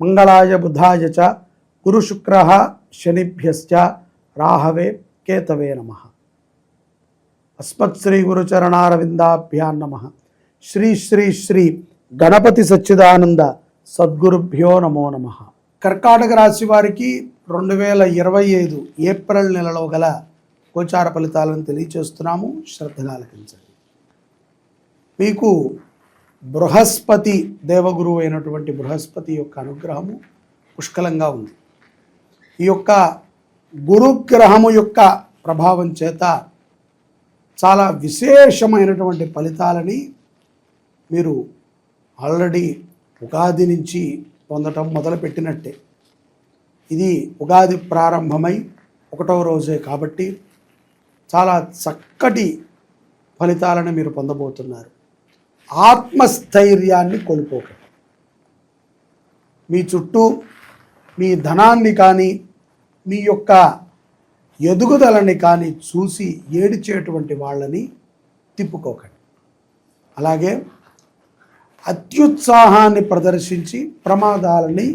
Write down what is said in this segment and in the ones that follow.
మంగళాయ బుధాయ చ గురుశుక్ర శనిభ్యశ్చ రాహవే కేతవే నమ. అస్మత్ శ్రీ గురుచరణారవిందాభ్యాన్ నమ. శ్రీ శ్రీ శ్రీ గణపతి సచ్చిదానంద సద్గురుభ్యో నమో నమ. కర్కాటక రాశి వారికి రెండు వేల ఇరవై ఐదు ఏప్రిల్ నెలలో గల గోచార ఫలితాలను తెలియచేస్తున్నాము. శ్రద్ధగా ఆలకించండి. మీకు బృహస్పతి దేవగురువు అయినటువంటి బృహస్పతి యొక్క అనుగ్రహము పుష్కలంగా ఉంది. ఈ యొక్క గురుగ్రహము యొక్క ప్రభావం చేత చాలా విశేషమైనటువంటి ఫలితాలని మీరు ఆల్రెడీ ఉగాది నుంచి పొందటం మొదలుపెట్టినట్టే. ఇది ఉగాది ప్రారంభమై ఒకటవ రోజే కాబట్టి చాలా చక్కటి ఫలితాలను మీరు పొందబోతున్నారు. ఆత్మస్థైర్యాన్ని కోల్పోకండి మీ చుట్టూ మీ ధనాన్ని కానీ మీ యొక్క ఎదుగుదలని కానీ చూసి ఏడిచేటువంటి వాళ్ళని తిప్పుకోకండి. అలాగే అత్యుత్సాహాన్ని ప్రదర్శించి ప్రమాదాలని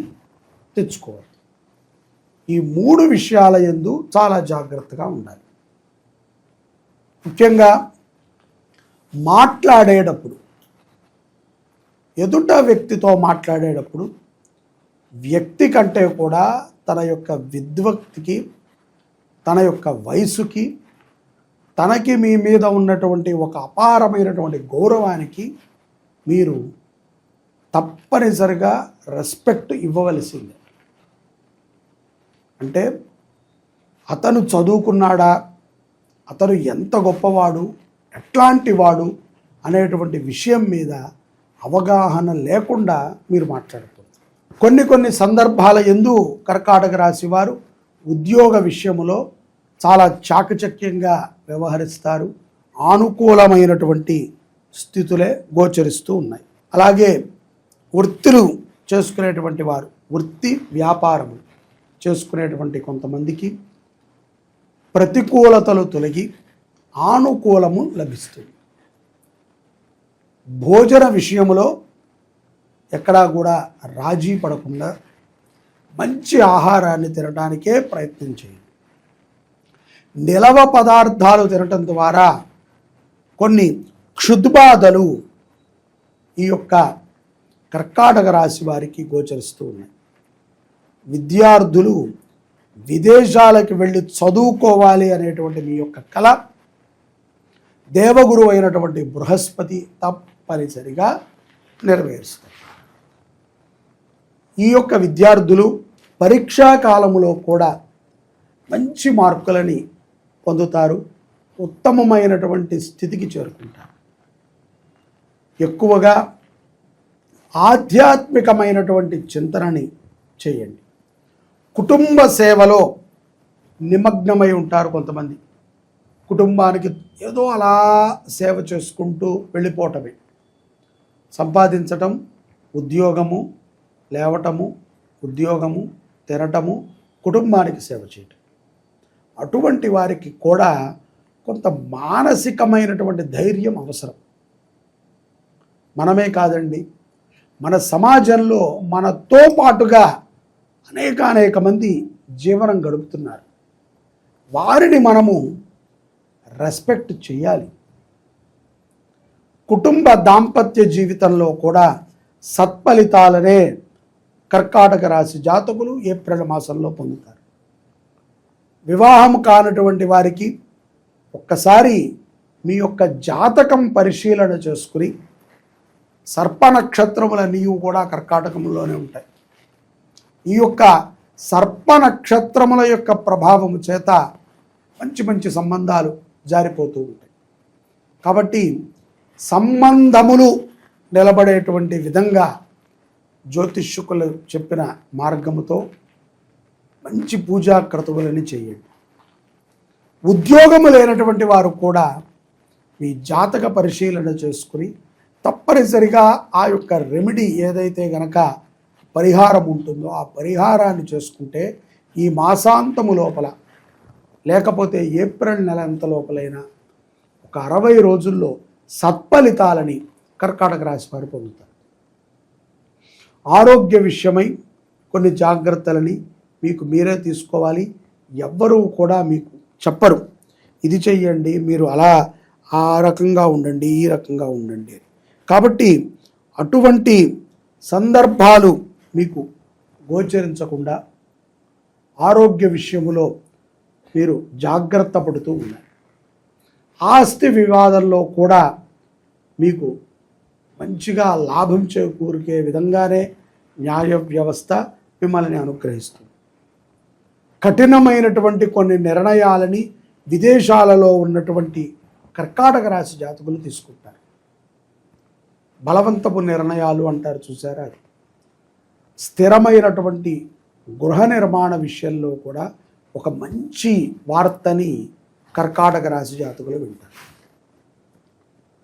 తెచ్చుకోవాలి. ఈ మూడు విషయాల ఎందు చాలా జాగ్రత్తగా ఉండాలి. ముఖ్యంగా మాట్లాడేటప్పుడు ఎదుట వ్యక్తితో మాట్లాడేటప్పుడు వ్యక్తి కంటే కూడా తన యొక్క విద్వక్తికి తన యొక్క వయసుకి తనకి మీ మీద ఉన్నటువంటి ఒక అపారమైనటువంటి గౌరవానికి మీరు తప్పనిసరిగా రెస్పెక్ట్ ఇవ్వవలసిందే. అంటే అతను చదువుకున్నాడా అతను ఎంత గొప్పవాడు ఎట్లాంటి వాడు అనేటువంటి విషయం మీద అవగాహన లేకుండా మీరు మాట్లాడుతున్నారు కొన్ని కొన్ని సందర్భాల ఎందు కర్కాటక రాశి వారు ఉద్యోగ విషయములో చాలా చాకచక్యంగా వ్యవహరిస్తారు. ఆనుకూలమైనటువంటి స్థితులే గోచరిస్తూ ఉన్నాయి. అలాగే వృత్తులు చేసుకునేటువంటి వారు వృత్తి వ్యాపారము చేసుకునేటువంటి కొంతమందికి ప్రతికూలతలు తొలగి ఆనుకూలము లభిస్తుంది. భోజన విషయంలో ఎక్కడా కూడా రాజీ పడకుండా మంచి ఆహారాన్ని తినడానికే ప్రయత్నం చేయండి. నిలవ పదార్థాలు తినటం ద్వారా కొన్ని క్షుద్బాధలు ఈ యొక్క కర్కాటక రాశి వారికి గోచరిస్తూ ఉన్నాయి. విద్యార్థులు విదేశాలకు వెళ్ళి చదువుకోవాలి అనేటువంటి మీ యొక్క కళ దేవగురు అయినటువంటి బృహస్పతి తప్పనిసరిగా నెరవేరుస్తారు ఈ యొక్క విద్యార్థులు పరీక్షా కాలములో కూడా మంచి మార్కులని పొందుతారు ఉత్తమమైనటువంటి స్థితికి చేరుకుంటారు. ఎక్కువగా ఆధ్యాత్మికమైనటువంటి చింతనని చేయండి. కుటుంబ సేవలో నిమగ్నమై ఉంటారు కొంతమంది. కుటుంబానికి ఏదో అలా సేవ చేసుకుంటూ వెళ్ళిపోవటమే. సంపాదించటం ఉద్యోగము లేవటము ఉద్యోగము తినటము కుటుంబానికి సేవ చేయటం. అటువంటి వారికి కూడా కొంత మానసికమైనటువంటి ధైర్యం అవసరం. మనమే కాదండి మన సమాజంలో మనతో పాటుగా అనేక అనేక మంది జీవనం గడుపుతున్నారు. వారిని మనము రెస్పెక్ట్ చేయాలి. కుటుంబ దాంపత్య జీవితంలో కూడా సత్ఫలితాలనే కర్కాటక రాశి జాతకులు ఏప్రిల్ మాసంలో పొందుతారు. వివాహం కానటువంటి వారికి ఒక్కసారి మీ యొక్క జాతకం పరిశీలన చేసుకుని సర్పనక్షత్రముల నీవు కూడా కర్కాటకంలోనే ఉంటాయి. ఈ యొక్క సర్పనక్షత్రముల యొక్క ప్రభావము చేత మంచి మంచి సంబంధాలు జారిపోతూ ఉంటాయి. కాబట్టి సంబంధములు నిలబడేటువంటి విధంగా జ్యోతిష్కులు చెప్పిన మార్గముతో మంచి పూజా క్రతువులని చేయండి. ఉద్యోగము లేనటువంటి వారు కూడా మీ జాతక పరిశీలన చేసుకుని తప్పనిసరిగా ఆ యొక్క రెమెడీ ఏదైతే గనక పరిహారం ఉంటుందో ఆ పరిహారాన్ని చేసుకుంటే ఈ మాసాంతము లోపల లేకపోతే ఏప్రిల్ నెల అంత లోపలైనా ఒక అరవై రోజుల్లో సత్ఫలితాలని కర్కాటక రాశి వారు పొందుతారు. ఆరోగ్య విషయమై కొన్ని జాగ్రత్తలని మీకు మీరే తీసుకోవాలి. ఎవ్వరూ కూడా మీకు చెప్పరు. ఇది చెయ్యండి మీరు అలా ఆ రకంగా ఉండండి ఈ రకంగా ఉండండి కాబట్టి అటువంటి సందర్భాలు మీకు గోచరించకుండా ఆరోగ్య విషయములో మీరు జాగ్రత్త పడుతూ ఉన్నారు ఆస్తి వివాదంలో కూడా మీకు మంచిగా లాభం చేకూరికే విధంగానే న్యాయ వ్యవస్థ మిమ్మల్ని అనుగ్రహిస్తుంది. కఠినమైనటువంటి కొన్ని నిర్ణయాలని విదేశాలలో ఉన్నటువంటి కర్కాటక రాశి జాతకులు తీసుకుంటారు. బలవంతపు నిర్ణయాలు అంటారు చూసారా? అది స్థిరమైనటువంటి గృహ నిర్మాణ విషయంలో కూడా ఒక మంచి వార్తని కర్కాటక రాశి జాతకులు వింటారు.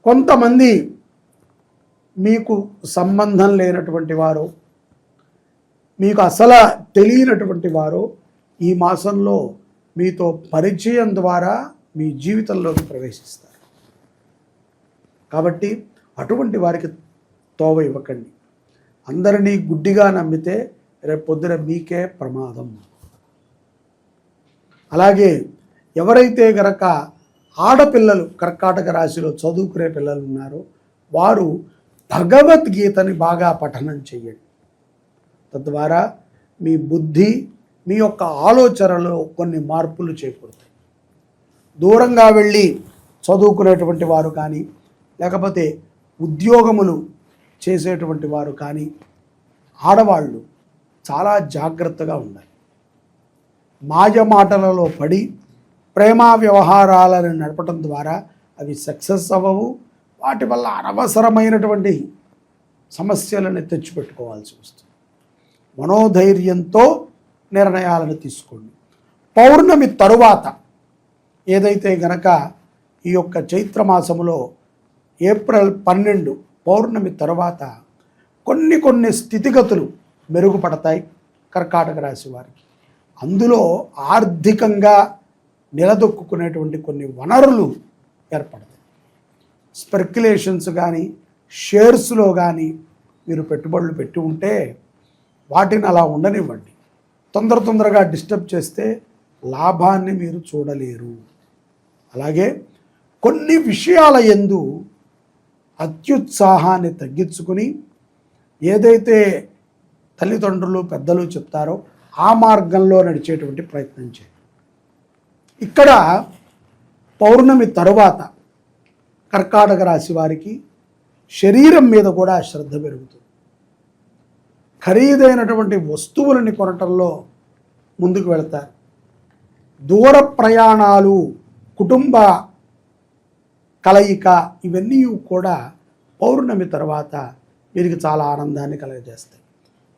కొంతమంది మీకు సంబంధం లేనటువంటి వారు మీకు అసలు తెలియనటువంటి వారు ఈ మాసంలో మీతో పరిచయం ద్వారా మీ జీవితంలోకి ప్రవేశిస్తారు. కాబట్టి అటువంటి వారికి తోవ ఇవ్వకండి. అందరినీ గుడ్డిగా నమ్మితే రేపు పొద్దున మీకే ప్రమాదం. అలాగే ఎవరైతే గనక ఆడపిల్లలు కర్కాటక రాశిలో చదువుకునే పిల్లలు ఉన్నారు. వారు భగవద్గీతని బాగా పఠనం చేయండి తద్వారా మీ బుద్ధి మీ యొక్క ఆలోచనలో కొన్ని మార్పులు చేకూరుతాయి. దూరంగా వెళ్ళి చదువుకునేటువంటి వారు కానీ లేకపోతే ఉద్యోగములు చేసేటువంటి వారు కానీ ఆడవాళ్ళు చాలా జాగ్రత్తగా ఉండాలి. మాయ మాటలలో పడి ప్రేమ వ్యవహారాలను నడపడం ద్వారా అవి సక్సెస్ అవ్వవు. వాటి వల్ల అనవసరమైనటువంటి సమస్యలను తెచ్చిపెట్టుకోవాల్సి వస్తుంది. మనోధైర్యంతో నిర్ణయాలను తీసుకోండి. పౌర్ణమి తరువాత ఏదైతే గనక ఈ యొక్క చైత్రమాసములో ఏప్రిల్ పన్నెండు పౌర్ణమి తరువాత కొన్ని కొన్ని స్థితిగతులు మెరుగుపడతాయి కర్కాటక రాశి వారికి. అందులో ఆర్థికంగా నిలదొక్కునేటువంటి కొన్ని వనరులు ఏర్పడతాయి. స్పెక్యులేషన్స్ కానీ షేర్స్లో కానీ మీరు పెట్టుబడులు పెట్టి ఉంటే వాటిని అలా ఉండనివ్వండి. తొందర తొందరగా డిస్టర్బ్ చేస్తే లాభాన్ని మీరు చూడలేరు. అలాగే కొన్ని విషయాల ఎందు అత్యుత్సాహాన్ని తగ్గించుకుని ఏదైతే తల్లిదండ్రులు పెద్దలు చెప్తారో ఆ మార్గంలో నడిచేటువంటి ప్రయత్నం చేయండి. ఇక్కడ పౌర్ణమి తరువాత కర్కాటక రాశి వారికి శరీరం మీద కూడా శ్రద్ధ పెరుగుతుంది. ఖరీదైనటువంటి వస్తువులని కొనటంలో ముందుకు వెళతారు. దూర ప్రయాణాలు కుటుంబ కలయిక ఇవన్నీ కూడా పౌర్ణమి తర్వాత వీరికి చాలా ఆనందాన్ని కలగజేస్తాయి.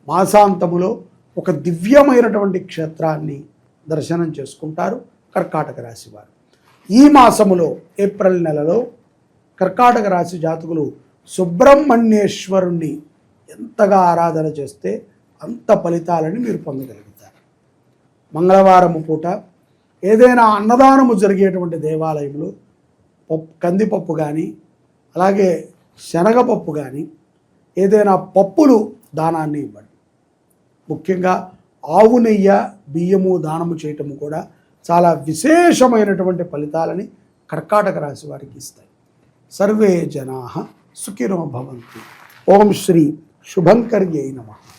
మాసాంతములో ఒక దివ్యమైనటువంటి క్షేత్రాన్ని దర్శనం చేసుకుంటారు. కర్కాటక రాశి వారు. ఈ మాసములో ఏప్రిల్ నెలలో కర్కాటక రాశి జాతకులు సుబ్రహ్మణ్యేశ్వరుణ్ణి ఎంతగా ఆరాధన చేస్తే అంత ఫలితాలని మీరు పొందగలుగుతారు. మంగళవారము పూట ఏదైనా అన్నదానము జరిగేటువంటి దేవాలయంలో పప్పు కందిపప్పు కానీ అలాగే శనగపప్పు కానీ ఏదైనా పప్పులు దానాన్ని ఇవ్వండి. ముఖ్యంగా ఆవు నెయ్య బియ్యము దానము చేయటము కూడా చాలా విశేషమైనటువంటి ఫలితాలని కర్కాటక రాశి వారికి ఇస్తాయి. సర్వే జనా సుఖినో భవంతు. ఓం శ్రీ శుభంకర్యై నమః.